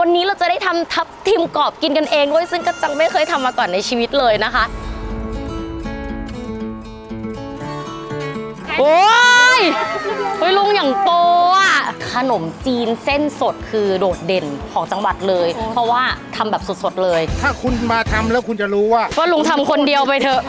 วันนี้เราจะได้ทำทับทิมกรอบกินกันเองด้วยซึ่งกระจังไม่เคยทำมาก่อนในชีวิตเลยนะคะ โอ้ยเฮ้ยลุงอย่างโตอะขนมจีนเส้นสดคือโดดเด่นของจังหวัดเลย เพราะว่าทำแบบสดๆเลย ถ้าคุณมาทำแล้วคุณจะรู้ว่า ว่าลุงทำคนเดียวไปเถอะ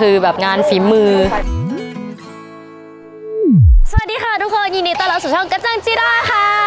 คือแบบงานฝีมือ สวัสดีค่ะทุกคน ยินดีต้อนรับสู่ช่องกระจังจิราค่ะ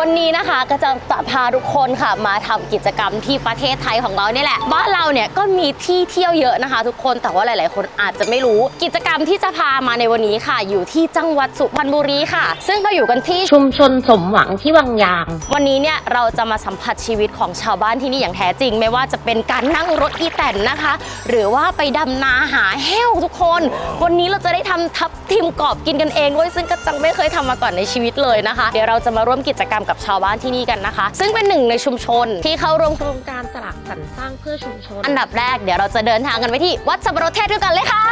วันนี้นะคะกระจังจะพาทุกคนค่ะมาทำกิจกรรมที่ประเทศไทยของเราเนี่ยแหละ บ้านเราเนี่ยก็มีที่เที่ยวเยอะนะคะ ทุกคนแต่ว่าหลาย ๆ คนอาจจะไม่รู้กิจกรรมที่จะพามาในวันนี้ค่ะ อยู่ที่จังหวัดสุพรรณบุรีค่ะ ซึ่งเราอยู่กันที่ชุมชนสมหวังที่วังยาง วันนี้เนี่ยเราจะมาสัมผัสชีวิตของชาวบ้านที่นี่อย่างแท้จริง ไม่ว่าจะเป็นการนั่งรถอีแตนนะคะ หรือว่าไปดำนาหาแห้วทุกคน วันนี้เราจะได้ทำทับทิมกรอบกินกันเองด้วยซึ่งกระจังไม่เคยทำมาก่อนในชีวิตเลยนะคะ เดี๋ยวเราจะมาร่วมกิจกรรมกับชาวบ้านที่นี่กันนะคะ ซึ่งเป็นหนึ่งในชุมชนที่เข้าร่วมโครงการสลักสรรสร้างเพื่อชุมชน อันดับแรกเดี๋ยวเราจะเดินทางกันไปที่วัดสับปะรดเทศด้วยกันเลยค่ะ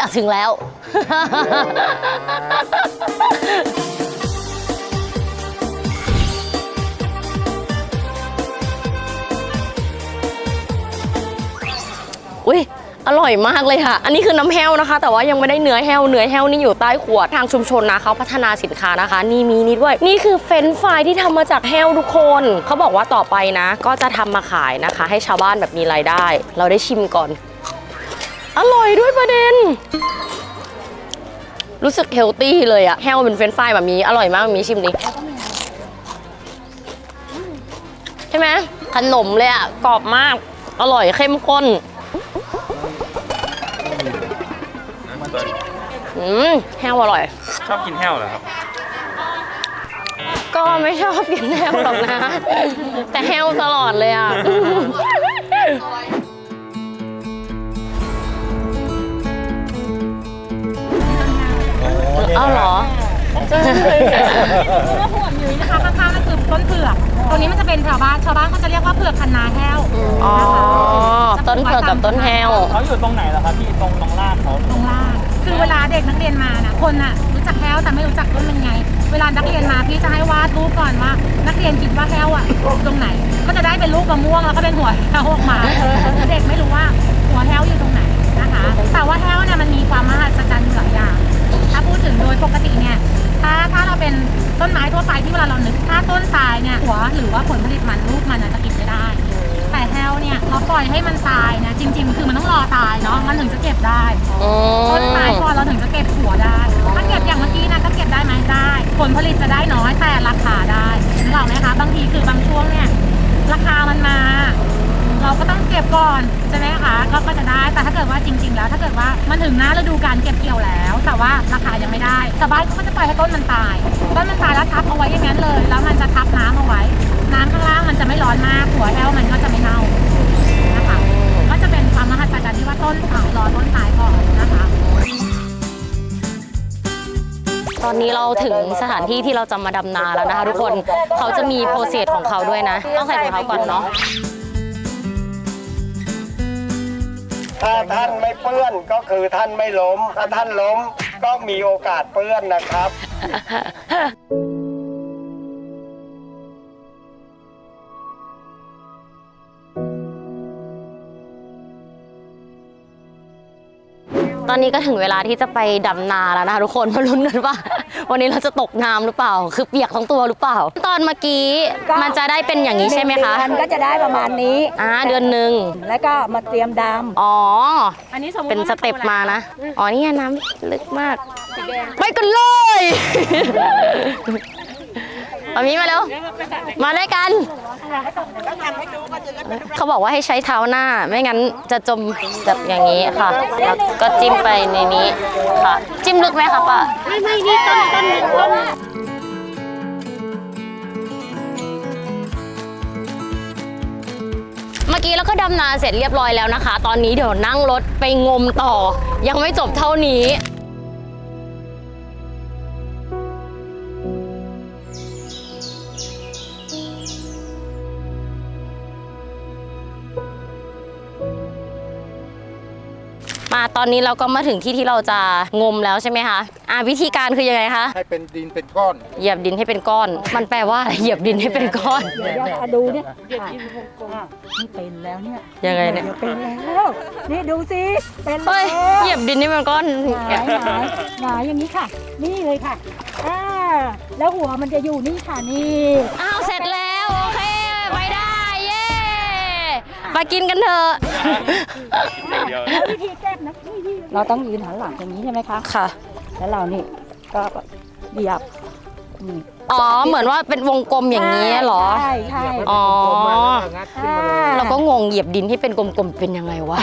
อ่ถึงแล้วอุ้ย อร่อยมากเลยค่ะ อันนี้คือน้ำแห้วนะคะ แต่ว่ายังไม่ได้เนื้อแห้ว เนื้อแห้วนี่อยู่ใต้ขวด ทางชุมชนนะเขาพัฒนาสินค้านะคะ นี่มีนี่ด้วย นี่คือเฟรนช์ฟรายที่ทำมาจากแห้วทุกคน เขาบอกว่าต่อไปนะ ก็จะทำมาขายนะคะ ให้ชาวบ้านแบบมีรายได้ เราได้ชิมก่อน อร่อยด้วยประเด็น รู้สึกเฮลตี้เลยอะแห้วเป็นเฟรนช์ฟรายแบบนี้อร่อยมากแบบนี้ชิมดิใช่ไหมขนมเลยอะกรอบมาก อร่อยเข้มข้น อืมแห้วอร่อย ชอบกินแห้วเหรอครับ ก็ไม่ชอบกินแห้วหรอกนะ แต่แห้วตลอดเลยอะ เอาเหรอ่ว่าหัวหยุ้ยนะคะข้างๆนั่นคือต้นเผือกตรงนี้มันจะเป็นชาวบ้านชาวบ้านเขาจะเรียกว่าเผือกคันนาแห้วอ๋อต้นเผือกกับต้นแห้วเขาอยู่ตรงไหนเหรอครับพี่ตรงตรงล่างเขาตรงล่างคือเวลาเด็กนักเรียนมานะคนน่ะรู้จักแห้วแต่ไม่รู้จักต้นมันไง เวลานักเรียนมาพี่จะให้วาดรูปก่อนว่า นักเรียนคิดว่าแห้วอะตรงไหน ก็จะได้เป็นรูปมะม่วงแล้วก็เป็นหัวแห้วออกมาเด็กไม่รู้ว่าหัวแห้วอยู่ตรงไหน วไปที่เวลาเรานึกถ้าต้นตายเนี่ยหัวหรือว่าผลผลิตมันลูกมันอาจจะกินไม่ได้ แต่แฮวเนี่ยเราปล่อยให้มันตายนะจริง ๆ คือมันต้องรอตายเนาะมันถึงจะเก็บได้อืมต้นตายก่อนเราถึงจะเก็บหัวได้ถ้าเก็บอย่างเมื่อกี้นะก็เก็บได้ไหมได้ ผลผลิตจะได้น้อยแต่ราคาได้นึกออกไหมคะบางทีคือบางช่วงเนี่ยราคามันมาเรา ก่อนใช่ไหมคะก็ก็จะได้แต่ถ้าเกิดว่าจริง ๆ แล้วถ้าเกิดว่ามันถึงหน้าฤดูการเก็บเกี่ยวแล้ว แต่ว่าราคายังไม่ได้ชาวบ้านก็จะปล่อยให้ต้นมันตายต้นมันตายแล้วทับเอาไว้อย่างนั้นเลย แล้วมันจะทับน้ำเอาไว้ น้ำข้างล่างมันจะไม่ร้อนมากหัวแอลมันก็จะไม่เน่านะคะก็จะเป็นความมหัศจรรย์ที่ว่าต้นตายรอต้นตายก่อนนะคะตอนนี้เราถึงสถานที่ที่เราจะมาดำนาแล้วนะคะทุกคนเขาจะมีโปรเซสของเขาด้วยนะ ต้องใส่ถุงเท้าก่อนเนาะ ถ้าท่านไม่เปื้อนก็คือท่านไม่ล้ม ถ้าท่านล้มก็มีโอกาสเปื้อนนะครับ ตอนนี้ก็ถึงเวลาที่จะไปดำนาแล้วนะคะทุกคนมาลุ้นกันว่า วันนี้เราจะตกน้ำหรือเปล่า คือเปียกทั้งตัวหรือเปล่า ตอนเมื่อกี้มันจะได้เป็นอย่างนี้ใช่ไหมคะเดือนก็จะได้ประมาณนี้อ่าเดือนหนึ่งแล้วก็มาเตรียมดอ๋ออันนี้สมมติเป็นว่าสมันโตเต็ปแล้วมานะอ๋อนี่ไงน้ำลึกมากไปกันเลย มามีมาเร็ว มาด้วยกัน เขาบอกว่าให้ใช้เท้าหน้า ไม่งั้นจะจมแบบอย่างนี้ค่ะ แล้วก็จิ้มไปในนี้ค่ะ จิ้มลึกไหมคะป้า ไม่ไม่นี่ต้นต้นต้นเมื่อกี้เราก็ดำนาเสร็จเรียบร้อยแล้วนะคะ ตอนนี้เดี๋ยวนั่งรถไปงมต่อ ยังไม่จบเท่านี้ มาตอนนี้เราก็มาถึงที่ที่เราจะงมแล้วใช่ไหมคะอะวิธีการคือยังไงคะให้เป็นดินเป็นก้อนเหยียบดินให้เป็นก้อน มันแปลว่าอะไรเหยียบดินให้เป็นก้อน เดี๋ยวเดี๋ยวเอาดูเนี่ยอะนี่เป็นแล้วเนี่ยยังไงเนี่ย ดี๋วเป็นแล้ว นี่ดูสิ เป็นแล้เฮ้วยเหยียบดินให้เป็นก้อน หงายหงายหงายอย่างนี้ค่ะ นี่เลยค่ะอ่าแล้วหัวมันจะอยู่นี่ค่ะนี่ อ้าวเสร็จแล้วโอเคไปได้เย้ ไปกินกันเถอะเดียวแล้ววิธีแก้นะนี่นี่เราต้องยืนหันหลังอย่างนี้ใช่ไหมคะ ค่ะ แล้วเรานี่ก็เหยียบนี่อ๋อ เหมือนว่าเป็นวงกลมอย่างนี้เหรอ ใช่ใช่อ๋องัดขึ้นมาเลยเราก็งงเหยียบดินที่เป็นกลมๆเป็นยังไงวะ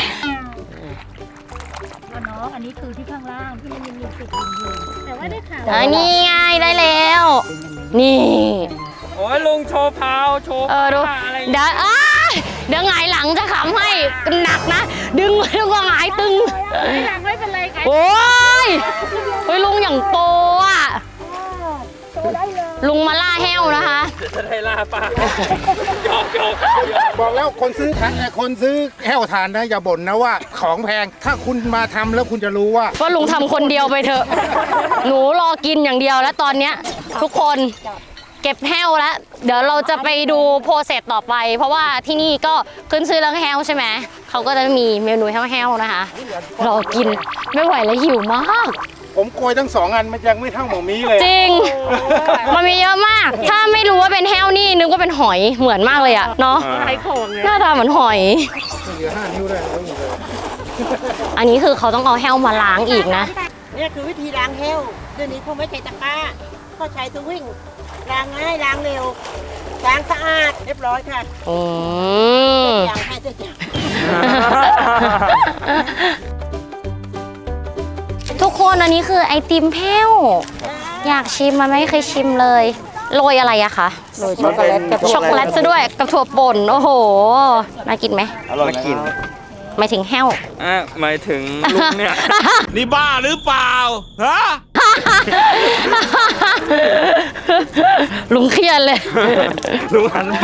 แล้วน้องอันนี้คือที่ข้างล่างที่มันยังมีติดดินอยู่แต่ว่าได้ข่าวอันนี้ไงได้แล้ว นี่ โอ้ยลุงโชว์พาว โชว์เออดูผ้าอะไรเดี๋ยวอ้าย เดี๋ยวหงายหลังจะขำให้หนักนะ ดึงไว้แล้วก็หงายตึงไม่เป็นไรไงโอ้ยเฮ้ยลุงอย่างโปอะ โตได้เลย ลุงมาล่าแห้วนะคะ จะได้ลาป้าหยอกหยอกหยอกบอกแล้วคนซื้อทานคนซื้อแห้วทานนะอย่าบ่นนะว่า ของแพงถ้าคุณมาทำแล้วคุณจะรู้ว่า ว่าลุงทำคนเดียวไปเถอะ หนูรอกินอย่างเดียวแล้วตอนเนี้ย ทุกคน เก็บแห้วแล้วเดี๋ยวเราจะไปดูโปรเซสต่อไป เพราะว่าที่นี่ก็ขึ้นชื่อเรื่องแห้วใช่ไหมเขาก็จะมีเมนูแห้วๆนะคะรอกินไม่ไหวแล้วหิวมาก ผมโกยทั้งสองอันมันยังไม่เท่าหมอมีเลยจริง มันมีเยอะมาก ถ้าไม่รู้ว่าเป็นแห้วนี่นึกว่าเป็นหอยเหมือนมากเลยอะเนาะหน้าตาเหมือนหอยเหลือห้านิ้วได้แล้วนี่เลยอันนี้คือเขาต้องเอาแห้วมาล้างอีกนะเนี่ยคือวิธีล้างแห้วเดี๋ยวนี้เขาไม่ใช้ตะกร้าเขาใช้สวิง ล้างง่ายล้างเร็วล้างสะอาดเรียบร้อยค่ะอืมอย่างให้เสร็จอย่างทุกคนอันนี้คือไอติมแพ้ว อยากชิมมันไม่เคยชิมเลยโรยอะไรอะคะโรยช็อกโกแลตกับช็อกโกแลตซะด้วยกับถั่วป่นโอ้โหน่ากินไหมอร่อยกินหมายถึงแห้วอะหมายถึงลุงเนี่ย นี่บ้าหรือเปล่าฮะ ลุงเครียดเลย ลุงหันมา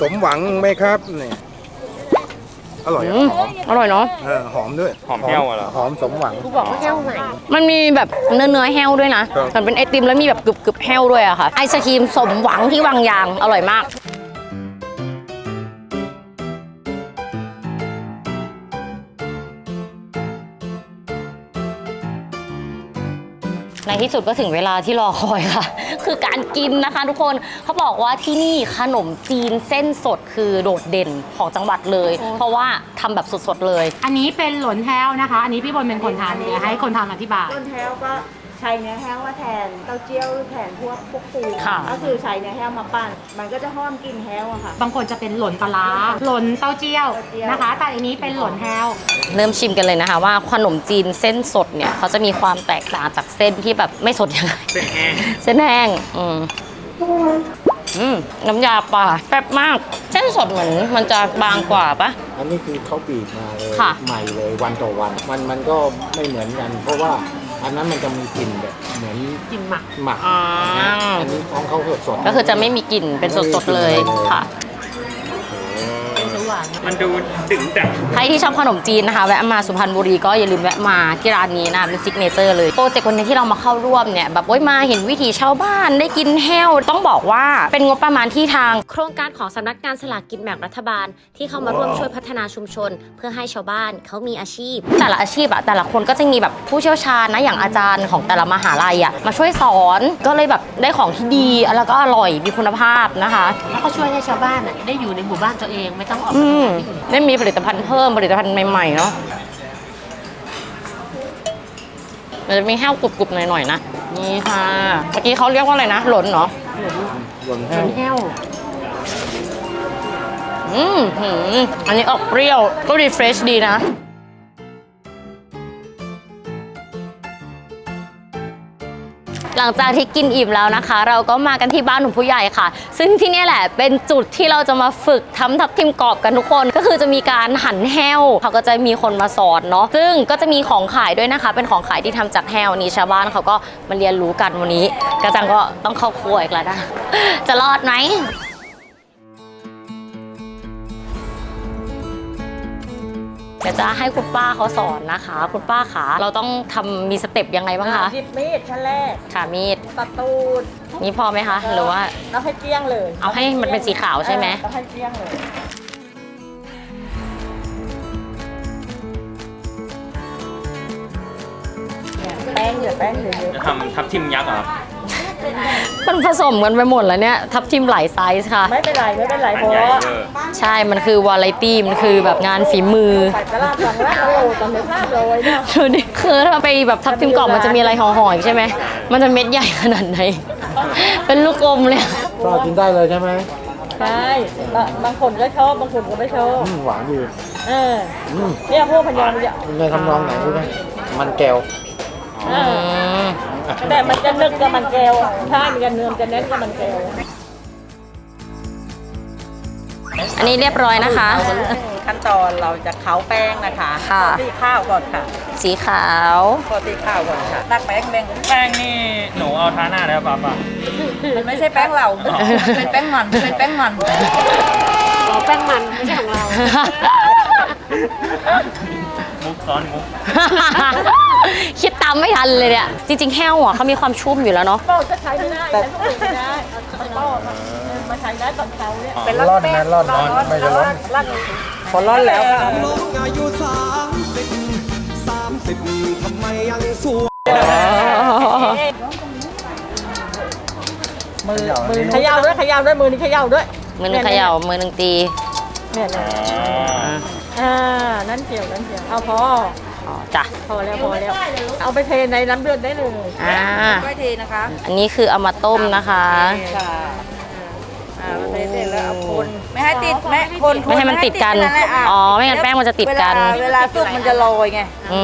สมหวังไหมครับเนี่ยอร่อยอะอืมหอมอร่อยเนาะ เออหอมด้วยหอมแห้วอะเหรอ หอมสมหวังมันมีแบบเนื้อเนื้อแห้วด้วยนะ ครับ มันเป็นไอติมแล้วมีแบบกรึบกรึบแห้วด้วยอะค่ะ ไอศครีมสมหวังที่วางยาง อร่อยมาก ในที่สุดก็ถึงเวลาที่รอคอยค่ะ คือการกินนะคะ ทุกคนเขาบอกว่าที่นี่ขนมจีนเส้นสดคือโดดเด่นของจังหวัดเลยเพราะว่าทำแบบสดๆเลย อันนี้เป็นหลนแห้วนะคะ อันนี้พี่บนเป็นคนทานเดี๋ยวให้คนทานอธิบาย ต้นแห้วก็ ใช้เนื้อแห้วมาแทนเต้าเจี้ยวหรือแทนพวกพวกปูค่ะ ก็คือใช้เนื้อแห้วมาปั้นมันก็จะหอมกลิ่นแห้วอะค่ะ บางคนจะเป็นหลนปลาร้าหลนเต้าเจี้ยวเต้าเจี้ยว นะคะ แต่อันนี้เป็นหลนแห้วเริ่มชิมกันเลยนะคะ ว่าขนมจีนเส้นสดเนี่ยเขาจะมีความแตกต่างจากเส้นที่แบบไม่สดยังไงเป็นแห้งเส้นแห้งอืมอืมน้ำยาป่าแซ่บมาก เส้นสดเหมือนมันจะบางกว่าปะ อันนี้คือเขาบีบมาเลยค่ะ ใหม่เลยวันต่อวัน มันมันก็ไม่เหมือนกัน เพราะว่า อันนั้นมันจะมีกลิ่นแบบเหมือนกินหมักหมักอ่าอันนี้ของเขาสดๆ ก็คือจะไม่มีกลิ่นเป็นสดๆเลยค่ะ มันดูดึงแต่งใครที่ชอบขนมจีนนะคะ แวะมาสุพรรณบุรีก็อย่าลืมแวะมาที่ร้านนี้นะเป็นซิกเนเจอร์เลยโปรเจกต์วันนี้ที่เรามาเข้าร่วมเนี่ยแบบโอ้ยมาเห็นวิถีชาวบ้านได้กินแห้วต้องบอกว่าเป็นงบประมาณที่ทาง โครงการของสำนักงานสลากกินแบ่งรัฐบาล ที่เข้ามาร่วมช่วยพัฒนาชุมชน เพื่อให้ชาวบ้านเขามีอาชีพ แต่ละอาชีพอะแต่ละคนก็จะมีแบบผู้เชี่ยวชาญนะอย่างอาจารย์ของแต่ละมหาลัยอะมาช่วยสอนก็เลยแบบได้ของที่ดีแล้วก็อร่อยมีคุณภาพนะคะ แล้วก็ช่วยให้ชาวบ้านน่ะได้อยู่ในหมู่บ้านตัวเองไม่ต้องออกไปอืมทำงานที่อื่นได้มีผลิตภัณฑ์เพิ่มผลิตภัณฑ์ใหม่ๆเนาะมันจะมีแห้วกรุบๆหน่อยๆนะนี่ค่ะ เมื่อกี้เขาเรียกว่าอะไรนะหลนเหรอหล่นแห้วแห้วอืมหืมอันนี้ออกเปรี้ยวก็รีเฟรชดีนะ ลังจากที่กินอิ่มแล้วนะคะ เราก็มากันที่บ้านหนุ่มผู้ใหญ่ค่ะ ซึ่งที่นี่แหละเป็นจุดที่เราจะมาฝึกทำทับทิมกรอบกันทุกคน ก็คือจะมีการหั่นแห้วเขาก็จะมีคนมาสอนเนาะซึ่งก็จะมีของขายด้วยนะคะ เป็นของขายที่ทำจากแห้วนี้ชาวบ้านเขาก็มาเรียนรู้กันวันนี้กระจังก็ต้องเข้าครัวอีกแล้วนะจะรอดไหม ดี๋ยวจะให้คุณป้าเขาสอนนะคะ คุณป้าขาเราต้องทำมีสเต็ปยังไงบ้างคะหยิบมีดชั้นแรกค่ะมีดตัดตูดนี่พอไหมคะหรือว่า แล้วให้เกลี้ยงเลยเอาให้มันเป็นสีขาวใช่ไหมแล้วให้เกลี้ยงเลยแป้งเหลือแป้งเหลือเยอะจะทำทับทิมยักษ์เหรอครับ มันผสมกันไปหมดแล้วเนี่ย ทับทิมหลายไซส์ค่ะ ไม่เป็นไรไม่เป็นไรอัเพนราะใหญ่ว่าเวอร์ใช่ มันคือวาไรตี้มันคือแบบงานฝีมือใส่ตลาดสองร้านโอ้ตำในภาพเลยเนี่ยดูดิคือถ้าไปแบบทับทิมกรอบมันจะมีอะไรห่อๆอีกใช่ไหม มันจะเม็ดใหญ่ขนาดไหน เป็นลูกอมเลยก็กินได้เลยใช่ไหมใช่บางคนก็ชอบบางคนก็ไม่ชอบหวานอยู่เออเนี่ยพวกพยองจะในทำนองไหนรู้ไหมมันแก้วเออ แต่มันจะนึกกับมันแก้วอะใช่มันจะเนื้อมันจะเน้นกับมันแก้วอันนี้เรียบร้อยนะคะ ขั้นตอนเราจะเค้าแป้งนะคะค่ะ ตีข้าวก่อนค่ะสีขาว พอตีข้าวก่อนค่ะตักแป้งแป้งแป้งนี่หนูเอาทาหน้าได้ป่ะป่ะมันไม่ใช่แป้งเราเป็นแป้งมันเป็นแป้งมันอ๋อแป้งมันไม่ใช่ของเรา มุกซ้อนมุกคิดตามไม่ทันเลยเนี่ย จริง ๆ แห้วอะเขามีความชุ่มอยู่แล้วเนาะเป้าจะใช้ไม่ได้ใช้พวกอื่นไม่ได้เอาเป้ามามาใช้ได้ตอนเช้าเนี่ยเป็นร่อนนะร่อนนะไม่จะร้อนพอร้อนแล้วค่ะมือมือเขย่าด้วยเขย่าด้วยมือนี้เขย่าด้วย มือหนึงเขย่ามือหนึงตีเนี่ยเนี่ยอ่านั่นเกี่ยวนั่นเกี่ยวเอาพอ อ๋อจ้ะพอแล้วพอแล้ว เอาไปเทในน้ำเดือดได้เลยอ่าไม่เทนะคะอันนี้คือเอามาต้มนะคะค่ะอ่ามันเทเสร็จแล้วเอาคนไม่ให้ติดไม่คนไม่ให้มันติดกันไม่ให้ติดอ๋อ ไม่งั้นแป้งมันจะติดกัน เวลาเวลาสุกมันจะลอยไง อื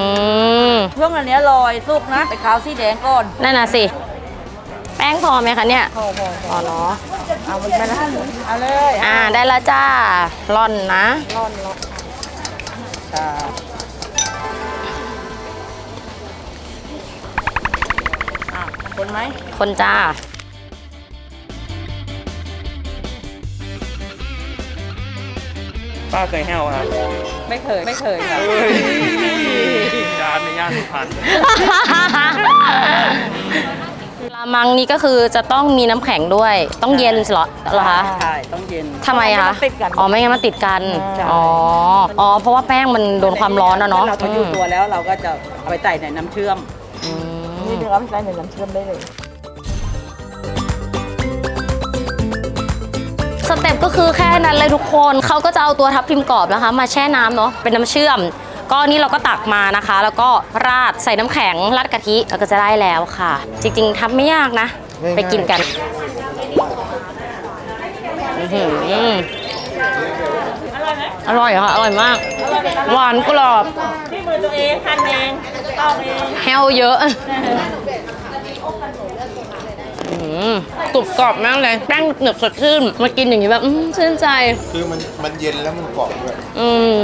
มช่วงอันเนี้ยลอยสุกนะไปขาวสีแดงก่อน นั่นน่ะสิ แป้งพอไหมคะเนี่ยพอพอพอเนาะเอามันไปนะเอาเลย อ่า ได้แล้วจ้าร่อนนะค่ะอะ คนไหมคนจ้า ป้าเคยแห้วครับไม่เคยไม่เคยค่ะจานในย่านสุพรรณกระมังนี้ก็คือจะต้องมีน้ำแข็งด้วย ต้องเย็นเหรอเหรอคะใช่ต้องเย็น ทำไมคะติดกัน อ๋อไม่งั้นมันติดกัน ใช่ อ๋อ อ๋อ เพราะว่าแป้งมันโดนความร้อนนะเนาะเราพออยู่ตัวแล้วเราก็จะเอาไปใส่ในน้ำเชื่อม อืม นี่เดี๋ยวเอาใส่ในน้ำเชื่อมได้เลยสเต็ปก็คือแค่นั้นเลยทุกคนเขาก็จะเอาตัวทับทิมกรอบนะคะ มาแช่น้ำเนาะเป็นน้ำเชื่อม ก็นี่เราก็ตักมานะคะ แล้วก็ราดใส่น้ำแข็งราดกะทิแล้วก็จะได้แล้วค่ะ จริง ๆทำไม่ยากนะ ไปกินกันอื้อยไหือร่อยค่ะ อร่อยมาก หวานกรอบที่มือตัวเองทำเองต้องเอง แฮวเยอะอืมกรุบกรอบมากเลย แป้งหนึบสดชื่น มากินอย่างนี้แบบอื้อชื่นใจ คือมันมันเย็นแล้วมันกรอบด้วย อืม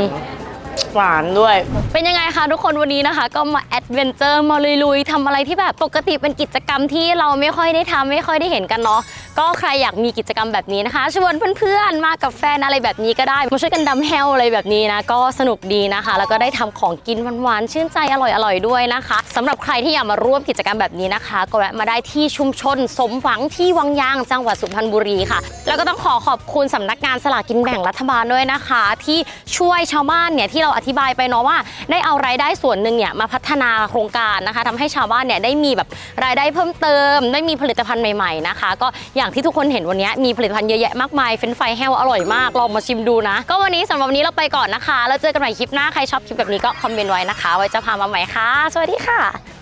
หวานด้วย เป็นยังไงคะทุกคนวันนี้นะคะ ก็มาแอดเวนเจอร์มาลุยๆทำอะไรที่แบบปกติเป็นกิจกรรมที่เราไม่ค่อยได้ทำไม่ค่อยได้เห็นกันเนาะ ก็ใครอยากมีกิจกรรมแบบนี้นะคะ ชวนเพื่อนๆ มากับแฟนอะไรแบบนี้ก็ได้ มาช่วยกันดำแฮลอะไรแบบนี้นะ ก็สนุกดีนะคะ แล้วก็ได้ทำของกินหวานๆ ชื่นใจอร่อยๆ ด้วยนะคะสำหรับใครที่อยากมาร่วมกิจกรรมแบบนี้นะคะ ก็แวะมาได้ที่ชุมชน สมหวังที่วังยางจังหวัดสุพรรณบุรีค่ะ แล้วก็ต้องขอขอบคุณสำนักงานสลากกินแบ่งรัฐบาลด้วยนะคะ ที่ช่วยชาวบ้านเนี่ยที่เราอธิบายไปเนาะว่าได้เอารายได้ส่วนหนึ่งเนี่ยมาพัฒนาโครงการนะคะทำให้ชาวบ้านเนี่ยได้มีแบบรายได้เพิ่มเติม ได้มีผลิตภัณฑ์ใหม่ๆนะคะ ก็อย่างที่ทุกคนเห็นวันนี้มีผลิตภัณฑ์เยอะแยะมากมายเฟรนไฟรายแห้วอร่อยมากลองมาชิมดูนะ ก็วันนี้สำหรับวันนี้เราไปก่อนนะคะ แล้วเจอกันใหม่คลิปหน้าใครชอบคลิปแบบนี้ก็คอมเมนต์ไว้นะคะ ไว้จะพามาใหม่ค่ะ สวัสดีค่ะ